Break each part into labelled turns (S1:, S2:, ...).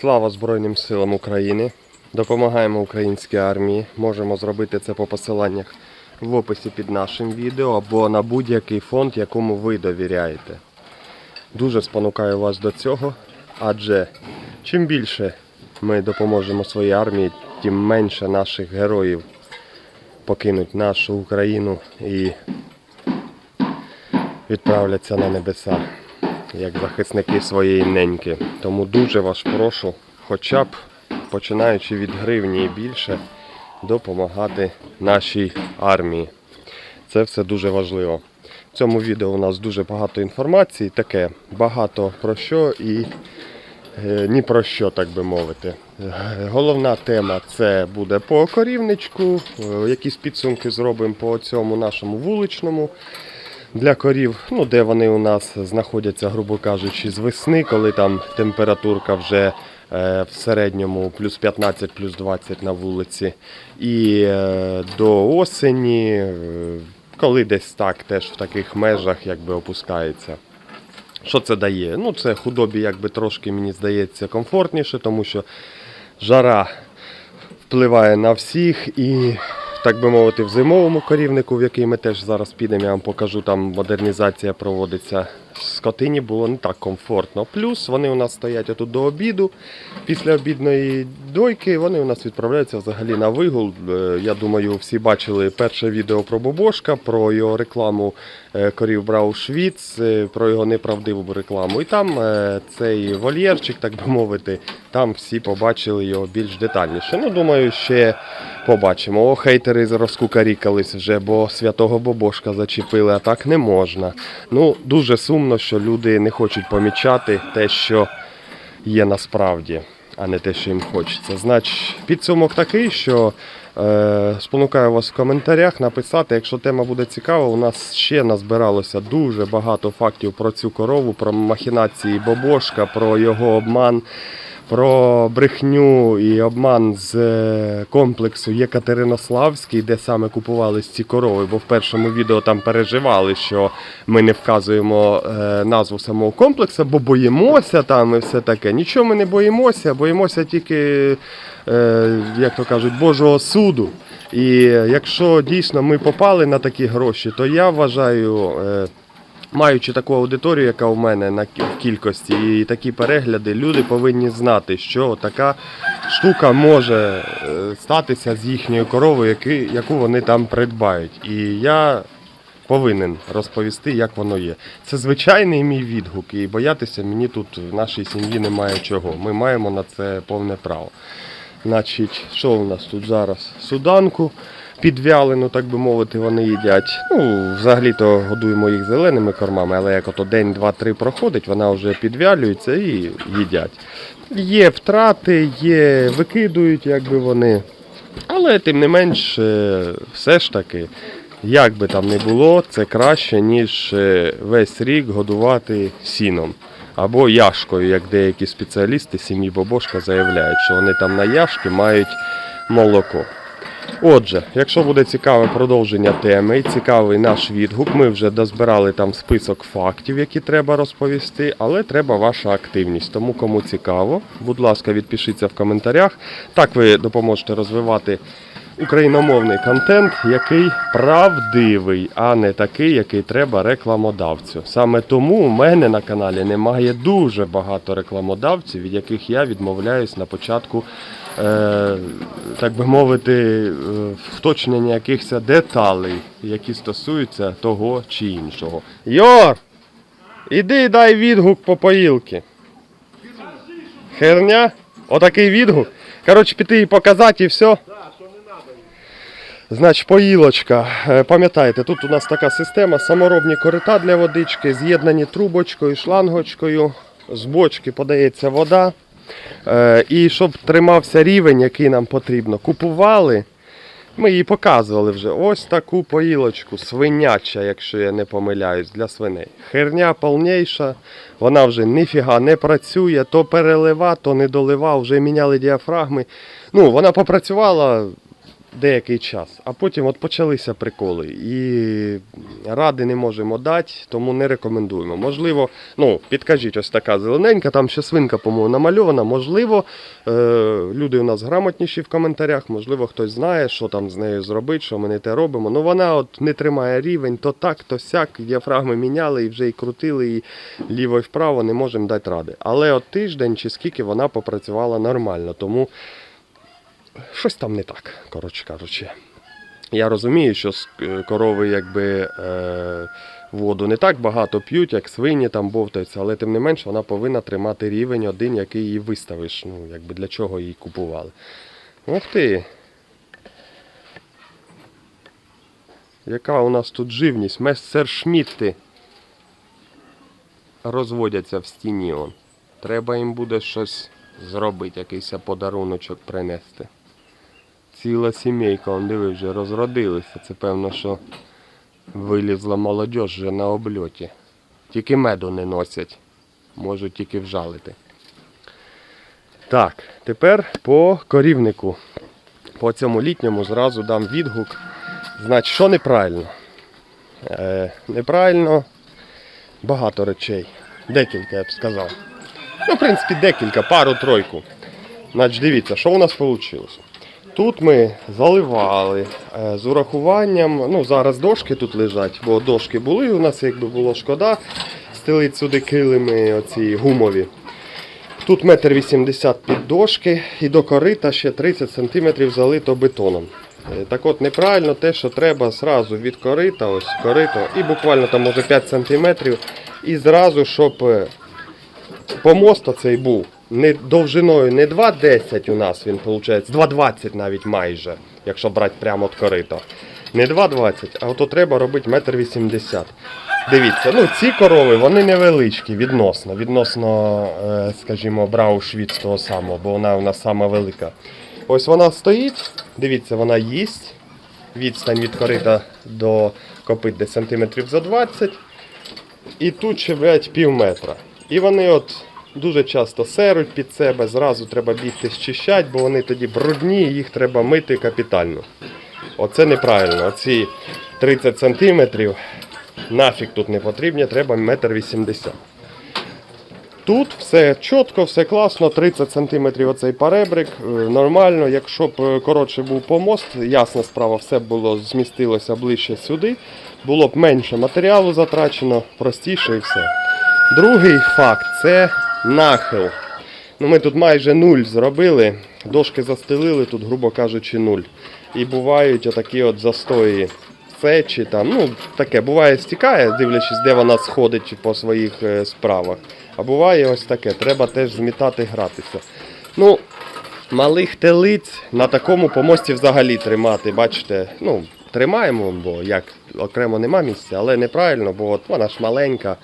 S1: Слава Збройним силам України. Допомагаємо українській армії. Можемо зробити це по посиланнях в описі під нашим відео або на будь-який фонд, якому ви довіряєте. Дуже спонукаю вас до цього, адже чим більше ми допоможемо своїй армії, тим менше наших героїв покинуть нашу Україну і відправляться на небеса як захисники своєї неньки. Тому дуже вас прошу, хоча б починаючи від гривні і більше, допомагати нашій армії. Це все дуже важливо. В цьому відео у нас дуже багато інформації, таке багато про що і е, ні про що, так би мовити. Головна тема це буде по корівничку, е, якісь підсумки зробимо по цьому нашому вуличному для корів, ну де вони у нас знаходяться, грубо кажучи, з весни, коли там температурка вже е, в середньому плюс 15, плюс 20 на вулиці. І е, до осені, е, коли десь так, теж в таких межах якби опускається. Що це дає? Ну, це худобі, якби трошки, мені здається, комфортніше, тому що жара впливає на всіх і, так би мовити, в зимовому корівнику, в який ми теж зараз підемо, я вам покажу, там модернізація проводиться. Скотині було не так комфортно. Плюс вони у нас стоять отут до обіду. Після обідної дойки вони у нас відправляються взагалі на вигул. Е, Я думаю, всі бачили перше відео про Бобошка, про його рекламу е, корів брав Швіц, е, про його неправдиву рекламу. І там цей вольєрчик, так би мовити, там всі побачили його більш детальніше. Ну, думаю, ще побачимо. О, хейтери розкукарікались вже, бо святого Бобошка зачепили, а так не можна. Ну, дуже сумно, що люди не хочуть помічати те, що є насправді, а не те, що їм хочеться. Значить, підсумок такий, що е, спонукаю вас в коментарях написати, якщо тема буде цікава, у нас ще назбиралося дуже багато фактів про цю корову, про махінації Бобошка, про його обман. Про брехню і обман з е, комплексу Єкатеринославський, де саме купувались ці корови, бо в першому відео там переживали, що ми не вказуємо е, назву самого комплексу, бо боїмося там і все таке. Нічого ми не боїмося, боїмося тільки, е, як то кажуть, Божого суду. І якщо дійсно ми попали на такі гроші, то я вважаю. Маючи таку аудиторію, яка в мене на кількості, і такі перегляди, люди повинні знати, що така штука може е, статися з їхньою коровою, яку вони там придбають. І я повинен розповісти, як воно є. Це звичайний мій відгук, і боятися мені тут в нашій сім'ї немає чого. Ми маємо на це повне право. Значить, що у нас тут зараз? Суданку підвялену, так би мовити, вони їдять. Ну, взагалі-то годуємо їх зеленими кормами, але як ото день, два, три проходить, вона вже підвялюється і їдять. Є втрати, є, викидують, якби вони. Але тим не менш, е, все ж таки, як би там не було, це краще, ніж е, весь рік годувати сіном. Або яшкою, як деякі спеціалісти сім'ї Бобошка заявляють, що вони там на яшки мають молоко. Отже, якщо буде цікаве продовження теми і цікавий наш відгук, ми вже дозбирали там список фактів, які треба розповісти, але треба ваша активність. Тому кому цікаво, будь ласка, відпишіться в коментарях. Так ви допоможете розвивати україномовний контент, який правдивий, а не такий, який треба рекламодавцю. Саме тому у мене на каналі немає дуже багато рекламодавців, від яких я відмовляюсь на початку е, так би мовити, е, вточнення якихось деталей, які стосуються того чи іншого. Йор! Іди дай відгук по поїлки. Херня? Отакий відгук. Коротше, піти і показати і все. Значить, поїлочка. Е, Пам'ятаєте, тут у нас така система, саморобні корита для водички, з'єднані трубочкою, шлангочкою. З бочки подається вода. Е, І щоб тримався рівень, який нам потрібно, купували. Ми її показували вже. Ось таку поїлочку, свиняча, якщо я не помиляюсь, для свиней. Херня повніша, вона вже ніфіга не працює, то перелива, то не долива, вже міняли діафрагми. Ну, вона попрацювала деякий час, а потім от почалися приколи. І ради не можемо дати, тому не рекомендуємо. Можливо, ну, підкажіть, ось така зелененька, там ще свинка, по-моєму, намальована. Можливо, е, люди у нас грамотніші в коментарях, можливо, хтось знає, що там з нею зробити, що ми не те робимо. Ну вона от не тримає рівень, то так, то сяк. Діафрагми міняли і вже і крутили, і ліво і вправо не можемо дати ради. Але от тиждень чи скільки вона попрацювала нормально, тому щось там не так, коротше кажучи. Я розумію, що е, корови якби е, воду не так багато п'ють, як свині там бовтаються, але тим не менш вона повинна тримати рівень один, який її виставиш. Ну, якби для чого її купували. Ух ти! Яка у нас тут живність? Мессершмітти розводяться в стіні. Он. Треба їм буде щось зробити, якийсь подаруночок принести. Ціла сімейка, он диви, вже розродилися. Це певно, що вилізла молодь вже на обльоті. Тільки меду не носять. Можуть тільки вжалити. Так, тепер по корівнику. По цьому літньому зразу дам відгук. Значить, що неправильно? Е, неправильно багато речей. Декілька, я б сказав. Ну, в принципі, декілька, пару-тройку. Значить, дивіться, що у нас вийшло. Тут ми заливали е, з урахуванням. Ну, зараз дошки тут лежать, бо дошки були. У нас якби було шкода стелити сюди килими оці гумові. Тут метр вісімдесят під дошки і до корита ще 30 см залито бетоном. Е, Так от неправильно те, що треба зразу від корита, ось корито, і буквально там може 5 см, і зразу, щоб е, помост оцей був не довжиною не 2,10 у нас він виходить, 2,20 навіть майже, якщо брати прямо від корита. Не 2,20, а ото треба робити 1,80 м. Дивіться, ну ці корови вони невеличкі відносно, відносно, е, скажімо, Браушвіц того самого, бо вона у нас сама велика. Ось вона стоїть, дивіться, вона їсть. Відстань від корита до копит десь сантиметрів за 20. І тут ще блядь, пів метра. І вони от дуже часто серуть під себе, зразу треба бігти щищати, бо вони тоді брудні, їх треба мити капітально. Оце неправильно. Оці 30 сантиметрів нафіг тут не потрібні, треба метр вісімдесят. Тут все чітко, все класно, 30 см оцей паребрик, е, нормально. Якщо б е, коротше був помост, ясна справа, все було змістилося ближче сюди, було б менше матеріалу затрачено, простіше і все. Другий факт це нахил. Ну, ми тут майже нуль зробили, дошки застелили, тут, грубо кажучи, нуль. І бувають отакі от застої сечі там, ну таке, буває стікає, дивлячись, де вона сходить по своїх е, справах. А буває ось таке, треба теж змітати гратися. Ну, малих телиць на такому помості взагалі тримати, бачите, ну, тримаємо, бо як окремо нема місця, але неправильно, бо от вона ж маленька,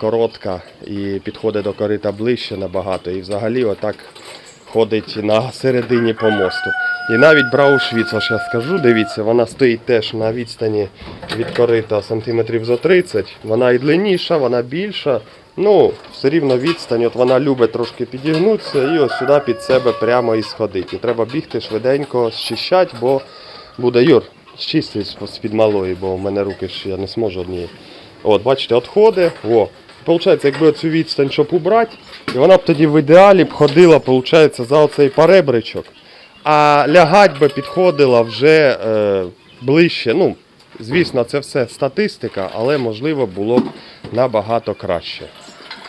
S1: коротка і підходить до корита ближче набагато. І взагалі отак ходить на середині помосту. І навіть Браушвіц, ось я скажу, дивіться, вона стоїть теж на відстані від корита сантиметрів за 30. Вона і длинніша, вона більша. Ну, все рівно відстань, от вона любить трошки підігнутися і ось сюди під себе прямо і сходить. І треба бігти швиденько, щищати, бо буде Юр, щисти з-під малої, бо в мене руки ж я не зможу однієї. От, бачите, отходи. О. Получається, якби оцю відстань, щоб убрати, і вона б тоді в ідеалі б ходила, виходить, за оцей паребричок. А лягать би підходила вже е, ближче. Ну, звісно, це все статистика, але можливо було б набагато краще.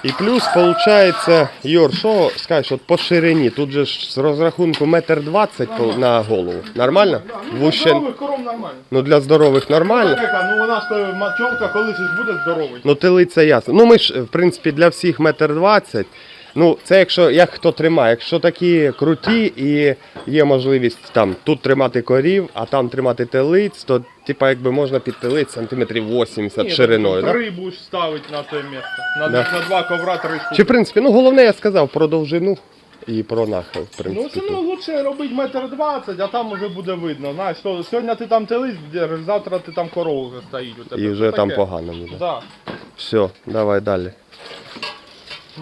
S1: І плюс, виходить, Йор, що скажеш, от по ширині, тут же ж з розрахунку метр двадцять на голову. Нормально?
S2: Ну,
S1: Вуще,
S2: здорових коров нормально.
S1: ну для здорових нормально.
S2: Яка, ну вона ж то мачонка колись ж буде здоровий.
S1: Ну, телиця ясно. Ну, ми ж, в принципі, для всіх метр двадцять. Ну, це якщо як хто тримає. Якщо такі круті і є можливість там тут тримати корів, а там тримати телиць, то типа якби можна під телиць сантиметрів 80
S2: Ні,
S1: шириною.
S2: ну,
S1: Да?
S2: Три будеш на те місце. На,
S1: Да.
S2: на два ковра три штуки.
S1: Чи в принципі, ну головне я сказав про довжину і про нахил, в
S2: Ну
S1: принципі.
S2: це ну,
S1: тут.
S2: лучше робити метр двадцять, а там вже буде видно. Знаєш, то сьогодні ти там телись держиш, завтра ти там корову вже стоїть у тебе.
S1: І вже там погано буде.
S2: Да.
S1: Все, давай далі.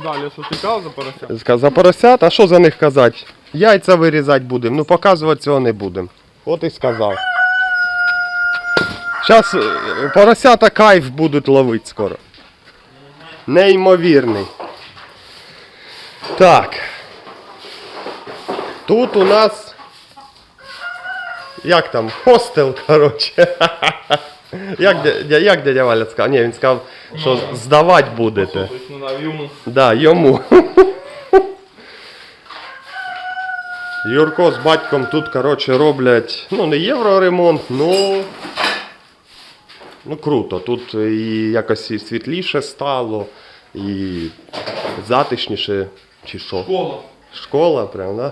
S2: Далі що за порося?
S1: Ска- За поросят, а що за них казати? Яйця вирізати будемо, ну показувати цього не будемо. От і сказав. Зараз поросята кайф будуть ловити скоро. Неймовірний. Так. Тут у нас. Як там? Хостел, коротше. Як, дя- як дядя Валя сказав? Ні, він сказав, що здавати будете.
S2: Ну, на йому.
S1: Да, йому. Юрко з батьком тут, коротше, роблять, ну, не євроремонт, ну. Ну круто. Тут і якось і світліше стало, і затишніше, чи що.
S2: Школа.
S1: Школа, прям, да?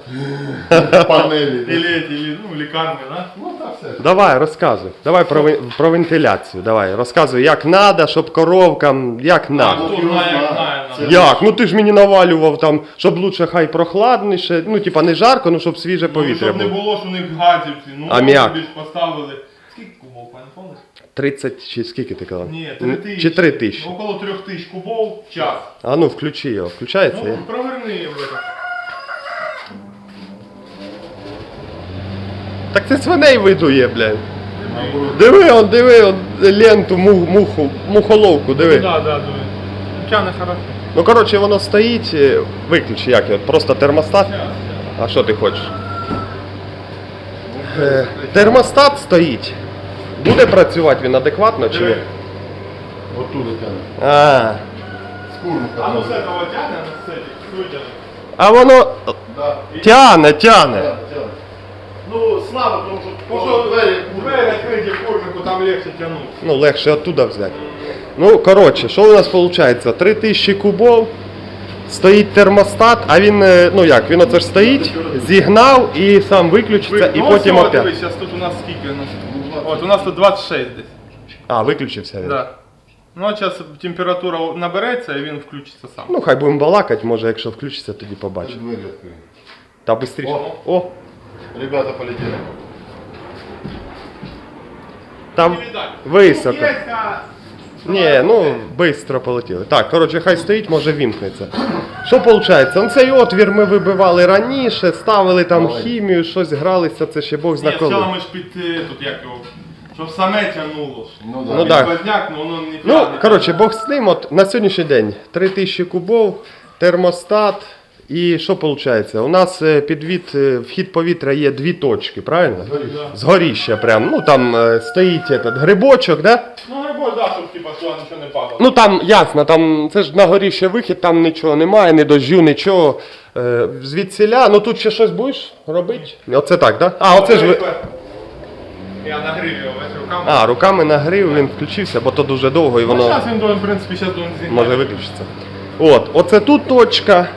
S3: Панелі.
S2: Или эти, или, ну, лікарні, да?
S3: Ну так все.
S1: Давай, розказуй. Давай про, вен- про вентиляцію. Давай, розказуй, як треба, щоб коровкам, як треба.
S2: Хто знає, як знає.
S1: Як? Ну ти ж мені навалював там, щоб лучше хай прохладніше, ну типа не жарко, ну щоб свіже
S2: Ну,
S1: повітря
S2: щоб не
S1: було.
S2: було, що у них газів, ну,
S1: Аміак.
S2: тобі ж поставили. Скільки кубов, пане помниш?
S1: 30 чи скільки ти казав?
S2: Ні, 3 тисячі.
S1: Чи 3 тисячі.
S2: Около 3 тисяч кубов в час.
S1: А ну включи його. Включається?
S2: Ну, проверни это.
S1: Так це свиней видує, блядь. Диви, он, диви, он, ленту, му- муху, мухоловку, диви.
S2: Да, да, да. Тяне хорошо.
S1: Ну коротше, воно стоїть, е, виключи як його, просто термостат. А що ти хочеш? Е, термостат стоїть. Буде працювати він адекватно чи ні?
S2: Диви.
S3: Оттуда тягне.
S1: А,
S3: З.
S2: А ну з этого тяне, а з цих витягне.
S1: а воно
S3: Да.
S1: тяне, тяне.
S3: Тягне, тягне. Ну, слабо, тому що
S2: Потому
S3: О,
S2: что
S3: двері
S2: двері відкриті в курнику, там легче тянуть.
S1: Ну, легше оттуда взяти. Ну, коротше, що у нас виходить? 3000 кубов, стоїть термостат, а він, е, ну як, він оце ж стоїть, зігнав і сам виключиться, і
S2: ну,
S1: потім опять.
S2: дивись, зараз тут у нас скільки? у нас? От, у нас тут 26 десь.
S1: А, виключився він.
S2: Да. Ну, а зараз температура набереться і він включиться сам.
S1: Ну, хай будемо балакати, може, якщо включиться, тоді побачимо.
S3: Двері.
S1: Та швидше.
S3: О.
S1: О,
S3: Ребята полетели.
S1: там високо. Ні, ну швидко полетіли. Так, коротше, хай стоїть, може вімкнеться. Що виходить? Ну, цей отвір ми вибивали раніше, ставили там
S3: Давай.
S1: хімію, щось гралися, це ще Бог
S2: Ні,
S1: коли.
S2: ми ж під е, тут як його, щоб саме тягнуло.
S3: Ну
S1: Ну,
S3: да.
S1: да.
S2: Ну воно не
S1: Ну, коротше, Бог з ним, от на сьогоднішній день 3000 кубов, термостат. І що виходить? У нас е, підвід, е, вхід повітря є дві точки, правильно? Згоріще прям. Ну там е, стоїть этот грибочок, да?
S2: Ну, грибой, да, щоб типа сюди нічого не падало.
S1: Ну там ясно, там це ж на горіще вихід, там нічого немає, ні дождю, нічого. Е, звідсіля, ну тут ще щось будеш робити? Оце так, да? А, оце ж ви.
S2: Я нагрів його весь руками.
S1: А, руками нагрів, він включився, бо то дуже довго і
S2: Ну,
S1: воно
S2: зараз він в принципі, зараз должен
S1: може виключитися. От, оце тут точка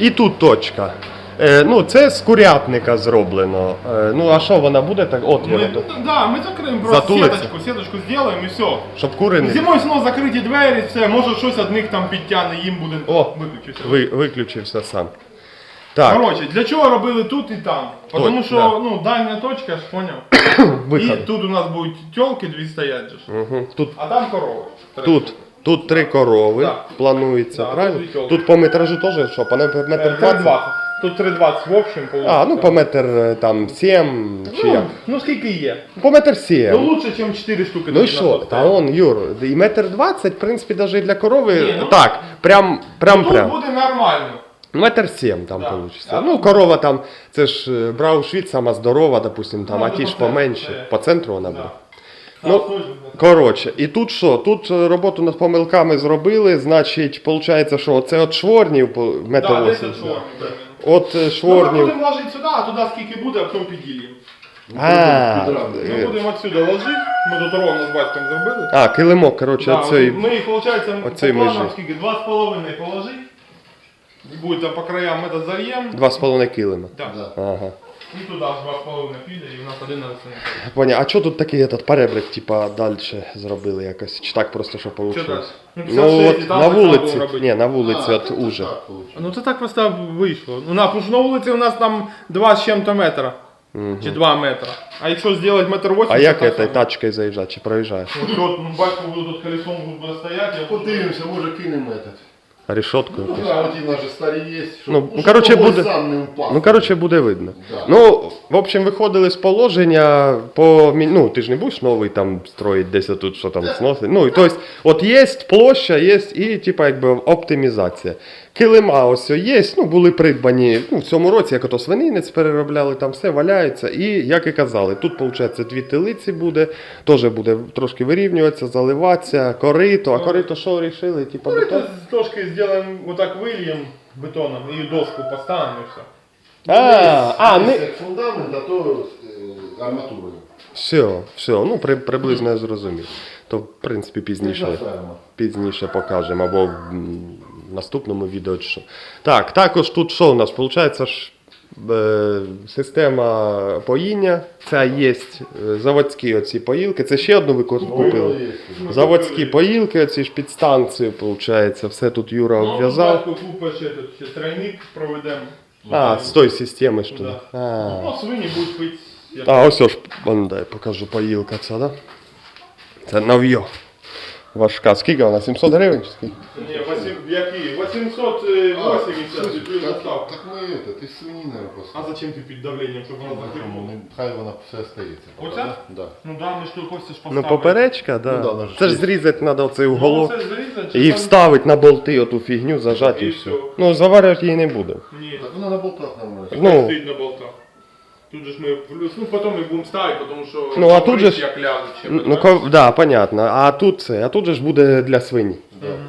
S1: і тут точка. Е, ну, це з курятника зроблено. Е, ну, а що вона буде так?
S2: Ми,
S1: Отвір,
S2: ну, да, ми закриємо просто
S1: Затулиться?
S2: сіточку, сіточку зробимо і все.
S1: щоб кури не
S2: Зимою знову закриті двері, все, може щось одних там підтягне, їм буде
S1: О.
S2: виключитися.
S1: ви, виключився сам. Так,
S2: Коротше, для чого робили тут і там? Тому що
S1: да.
S2: ну, дальня точка, ж поняв. І
S1: виход.
S2: тут у нас будуть тілки дві стоять же. ж.
S1: Угу. Тут
S2: А там корови.
S1: Тут, тут три корови
S2: Так.
S1: планується,
S2: Да,
S1: правильно?
S2: тут.
S1: Тут по метражу теж що, по метр
S2: Е,
S1: метр 20?
S2: 3,20. Тут 3,20 в общем.
S1: А, ну по метр е, там 7 чи
S2: ну,
S1: як?
S2: ну скільки є?
S1: По метр
S2: Ну
S1: 7.
S2: лучше, ніж 4 штуки.
S1: Ну і
S2: на
S1: що? Та он, Юр, і метр 20, в принципі, навіть і для корови,
S2: Ні, ну-
S1: так, прям, прям,
S2: Тут
S1: прям.
S2: буде нормально.
S1: Метр 7 там
S2: Да. Да.
S1: Ну, корова там, це ж е, Браушвіт, сама здорова, допустим, там,
S2: Ну,
S1: а
S2: ну,
S1: ті ж
S2: центру,
S1: поменше.
S2: це-
S1: По центру вона буде.
S2: Да.
S1: Ну, Коротше, і тут що? Тут е, роботу над помилками зробили, значить, виходить, що це от шворнів метр
S2: Да, 10
S1: 80.
S2: шворнів.
S1: От е,
S2: Ну, ми будемо ложити сюди, а туди скільки буде, а потім піділємо.
S1: А,
S2: Ми будемо отсюди ложити, ми тут ровно з батьком зробили.
S1: а, килимок, коротше,
S2: Да,
S1: оцей.
S2: Ми їх, виходить,
S1: оцей
S2: по
S1: межі.
S2: скільки? 2,5 положити. Буде там по краям ми це зальємо.
S1: Два з половиною килима.
S2: Так.
S3: Да.
S1: Ага.
S2: І туди ж 2,5 піде, і у нас 11 не
S1: Поняв. А що тут такий этот перебрик, типа, далі зробили якось? Чи так просто, що вийшло?
S2: далі? Ну,
S1: Ну
S2: 56 і
S1: от
S2: там
S1: на
S2: так само
S1: вулиці.
S2: будемо робити.
S1: Ні, на вулиці
S3: А,
S1: от
S3: це
S1: уже.
S3: так получилось.
S2: Ну це так просто вийшло. Ну на, тому що на вулиці у нас там 2 з чим-то метра. Чи 2 метра. А якщо зробити метр 80,
S1: А як
S2: то так
S1: этой
S2: само.
S1: тачкою заїжджати, чи проїжджаєш?
S2: Ну, що, ну, батько буде тут колесом буде стояти, я тут
S3: Подивимося, може кинемо этот.
S1: решеткою.
S3: Ну, да, вот и наши старые есть.
S1: Ну,
S3: чтоб-
S1: ну, короче,
S3: чтобы
S1: буде-
S3: сам не упал.
S1: Ну, коротше, буде видно.
S3: Да.
S1: Ну, в общем, виходили з положення по мі- ну, ти ж не будеш новий там строїть десь тут, що там сносить. Ну, і тобто, от є площа, є і, типа, якби оптимізація. Килима ось є, ну, були придбані ну, в цьому році, як ото свининець переробляли, там все валяється. І, як і казали, тут, виходить, дві телиці буде, теж буде трошки вирівнюватися, заливатися, корито. А корито що вирішили? Типа,
S2: Ну,
S1: бетон?
S2: это трошки сделаем, вот так выльем бетоном и доску поставим и все.
S1: А, а, не...
S3: Если фундамент, а то э, арматурой.
S1: Все, все, ну при, приблизно я зрозумів. То, в принципі, пізніше,
S3: Ферма.
S1: пізніше покажемо, або в м, наступному відео чи. Так, також тут що у нас? Получається ж е, система поїння. Це є е, заводські оці поїлки. Це ще одну ви купили. Заводські поїлки, оці ж підстанції, виходить. Все тут Юра
S2: Ну,
S1: обв'язав.
S2: батько купиш этот, ще тройник проведемо.
S1: А, з тої системи що.
S2: Да.
S1: А.
S2: Ну, свині будуть пити.
S1: А, ось ж, вон, дай покажу поїлка ця, да? Це нов'йо. Важка. Скільки вона? 700 гривень чи скільки?
S2: Ні, восім- які? 880 і плюс
S3: Так,
S2: доставка.
S3: так мы это, ты свиньи, наверное,
S2: А
S3: поставил.
S2: зачем ти під давленням, щоб воно закрило?
S3: Ну, Хай вона все остається. поки,
S2: Оце?
S3: Да.
S2: Ну да, ми ж тут Костя ж
S1: Ну,
S2: поставили.
S1: поперечка, да.
S3: Ну, да, вона ж
S1: це ж
S3: є.
S1: зрізати треба оцей
S2: Ну,
S1: уголок.
S2: це зрізати,
S1: І
S2: там-
S1: вставити на болти оту фігню, зажати і,
S2: І
S1: все.
S2: всьо.
S1: Ну, заварювати її не буде.
S2: Ні.
S3: Так вона на болтах нормально.
S1: Ну,
S2: Стоїть на болтах. Тут же ж ми плюс, ну потім ми будемо ставити, тому що
S1: Ну, а тут же ж-
S2: як ляжуть ще.
S1: ну, ко- да, понятно. А тут це, а тут же ж буде для свині.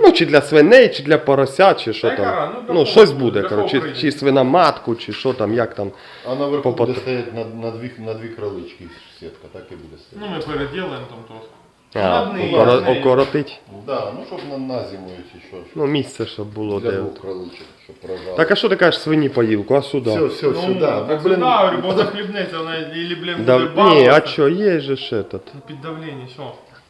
S1: Ну, чи для свиней, чи для порося, чи що
S2: Та й
S1: там.
S2: гара, ну, для
S1: Ну,
S2: кого
S1: щось
S2: буде, для
S1: коротше,
S2: кого
S1: чи,
S2: свина
S1: свиноматку, чи що там, як там.
S3: А наверху
S1: Попад-
S3: буде стоять на, на, дві, на дві кролички сітка, так і буде
S2: Ну ми переділимо там трошки.
S1: А,
S2: нею,
S1: окоро- окоротить.
S3: Да, ну щоб на, на зиму, якщо що.
S1: Ну, місце, щоб було
S3: Для
S1: де.
S3: двох кроличок, щоб прожали.
S1: Так, а що ти кажеш свині поїлку, а сюди?
S3: все, все,
S2: Ну,
S3: сюди.
S2: так
S3: Ну,
S2: сюди,
S3: блин,
S2: говорю, бо захлібнеться, вона і блін
S1: Да,
S2: буде
S1: ні, а
S2: балуватися.
S1: що, є же ж этот.
S2: Під давлення, що?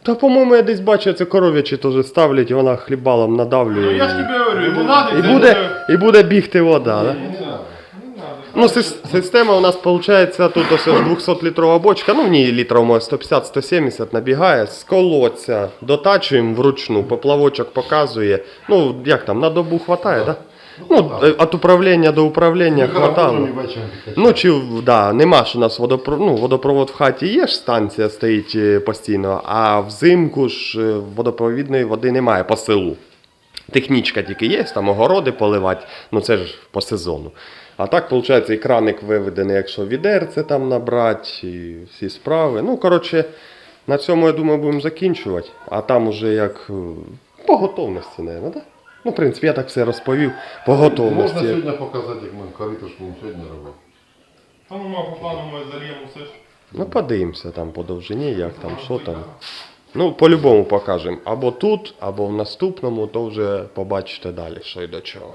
S1: Та, по-моєму, я десь бачив, це коров'ячі теж ставлять, і вона хлібалом надавлює.
S2: Ну я ж тобі говорю, йому надо,
S1: і,
S2: це
S1: буде, і буде бігти вода, да?
S3: не надо.
S2: Не надо.
S1: Ну, система у нас виходить, тут ось 200-літрова бочка, ну в ній літрів 150-170 набігає, з колодця дотачуємо вручну, поплавочок показує. Ну, як там, на добу хватає, так? Да? Ну, від управління до управління хватало.
S3: Вечором качати.
S1: Ну, чи да, нема ж у нас водопро... ну, водопровод в хаті є ж станція стоїть е, постійно, а взимку ж е, водопровідної води немає по селу. Технічка тільки є, там огороди поливати, ну це ж по сезону. А так, виходить, і краник виведений, якщо відерце там набрати, і всі справи. Ну, коротше, на цьому, я думаю, будемо закінчувати. А там уже як е, по готовності, мабуть, да? Ну, в принципі, я так все розповів. По готовності.
S3: Можна сьогодні показати, як ми корито ж будемо сьогодні робити.
S2: Та ну по плану ми зальємо все ж.
S1: Ну, подивимося там по довжині, як там, що там. Ну, по-любому покажемо. Або тут, або в наступному, то вже побачите далі, що й до чого.